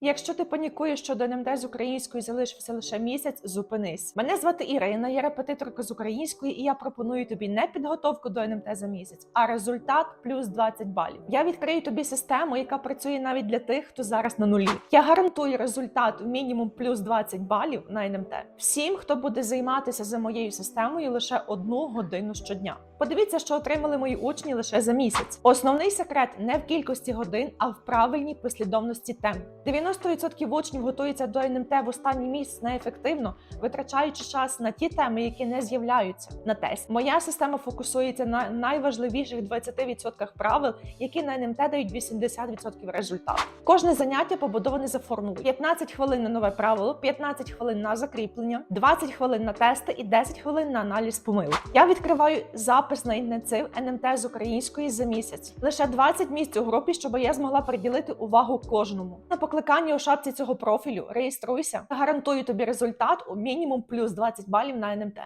Якщо ти панікуєш, що до НМТ з української залишився лише місяць, зупинись. Мене звати Ірина, я репетиторка з української, і я пропоную тобі не підготовку до НМТ за місяць, а результат плюс 20 балів. Я відкрию тобі систему, яка працює навіть для тих, хто зараз на нулі. Я гарантую результат мінімум плюс 20 балів на НМТ. Всім, хто буде займатися за моєю системою лише одну годину щодня. Подивіться, що отримали мої учні лише за місяць. Основний секрет не в кількості годин, а в правильній послідовності тем. 90% учнів готуються до НМТ в останній місяць неефективно, витрачаючи час на ті теми, які не з'являються на тест. Моя система фокусується на найважливіших 20% правил, які на НМТ дають 80% результату. Кожне заняття побудоване за формулою: 15 хвилин на нове правило, 15 хвилин на закріплення, 20 хвилин на тести і 10 хвилин на аналіз помилок. Я відкриваю запис на інтенсив НМТ з української за місяць. Лише 20 місць у групі, щоб я змогла приділити увагу кожному. На покликанні у шапці цього профілю реєструйся. Гарантую тобі результат у мінімум плюс 20 балів на НМТ.